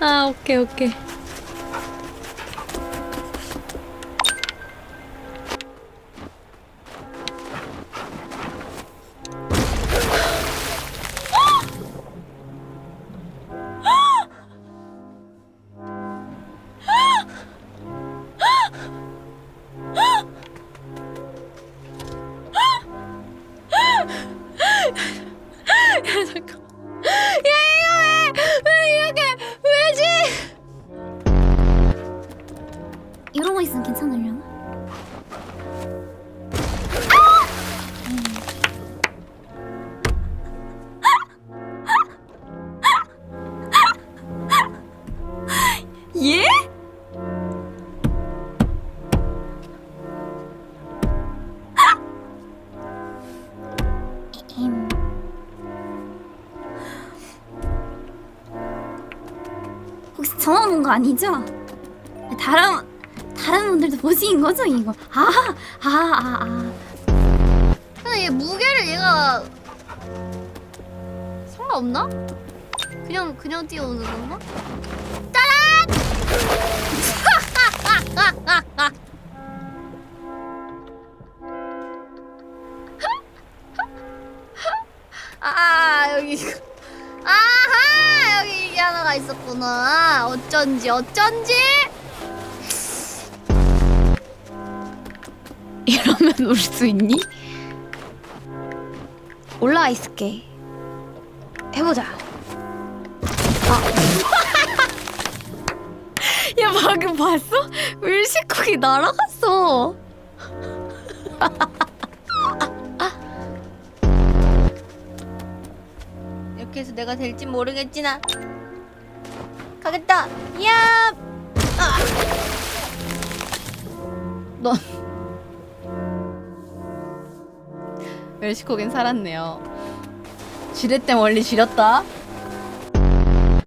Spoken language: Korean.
아 오케이 오케이. 야 잠깐. 야 이러고 있으면 괜찮으려나? 예? 본거 아니죠? 다른 다른 분들도 보신 거죠 이거? 아아아 아, 아. 근데 얘 무게를 얘가 상관없나? 그냥 그냥 뛰어오는 건가? 따란! 아 여기 아하 여기 이게 하나가 있었구나 어쩐지 어쩐지 이러면 올 수 있니? 올라와 있을게. 해보자. 아. 야 방금 봤어? 물시국이 날아갔어. 이렇게 해서 내가 될진 모르겠지나 가겠다 야 아. 넌 멜시코겐 살았네요. 지렛대 멀리 지렸다.